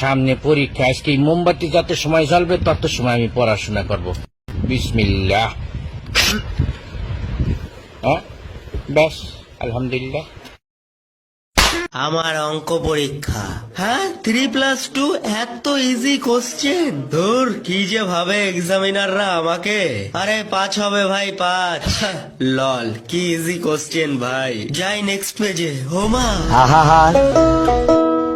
সামনে পরীক্ষা। আজকে এই মোমবাতি যত সময় জ্বলবে তত সময় আমি পড়াশোনা করব। বিসমিল্লাহ। হ্যাঁ? ব্যাস আলহামদুলিল্লাহ। আমার অঙ্ক পরীক্ষা। হ্যাঁ থ্রি প্লাস টু এত ইজি কোশ্চেন ধুর কি যে ভাবে এক্সামিনাররা আমাকে। আরে পাঁচ হবে ভাই পাঁচ। লল কি ইজি কোশ্চেন ভাই। যাই নেক্সট পেজে হোমা। আহা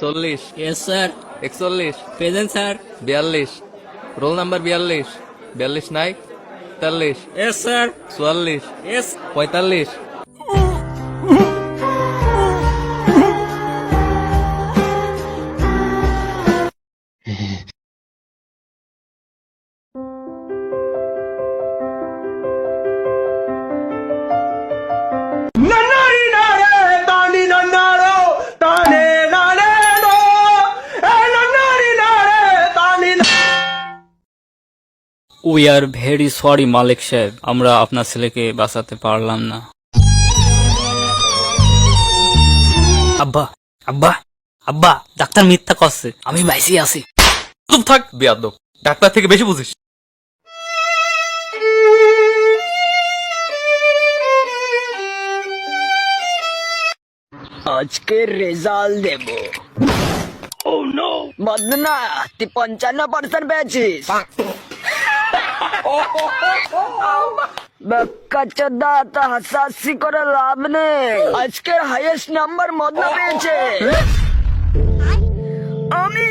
চল্লিশ। ইয়েস স্যার একচল্লিশ। প্রেজেন্ট স্যার বিয়াল্লিশ। রোল নাম্বার বিয়াল্লিশ। বিয়াল্লিশ নাই তেতাল্লিশ ইয়েস স্যার চুয়াল্লিশ। ইয়েস পঁয়তাল্লিশ। উই আর ভেরি সরি মালিক সাহেব আমরা আপনার ছেলেকে বাঁচাতে পারলাম না। আব্বা আব্বা আব্বা ডাক্তার মিথ্যা করছে আমি বাইসি আছি। চুপ থাক বিয়াদ্দ ডাক্তার থেকে বেশি বুঝিস। আজকে রেজাল্ট দেব। ও নো বদনা তুই পঞ্চান্ন পার্সেন্ট পেয়েছিস। হাসাহাসি করে লাভ নেই। আজকের হাইয়েস্ট নাম্বার মদনা পেয়েছে। আমি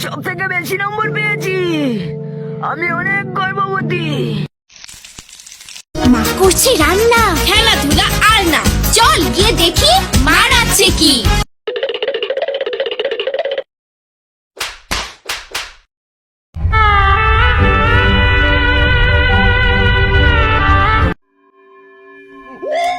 সব থেকে বেশি নম্বর পেয়েছি। আমি অনেক গর্ভবতী। মা করছে রান্না। খেলাধুলা আর না চল গিয়ে দেখি মা মা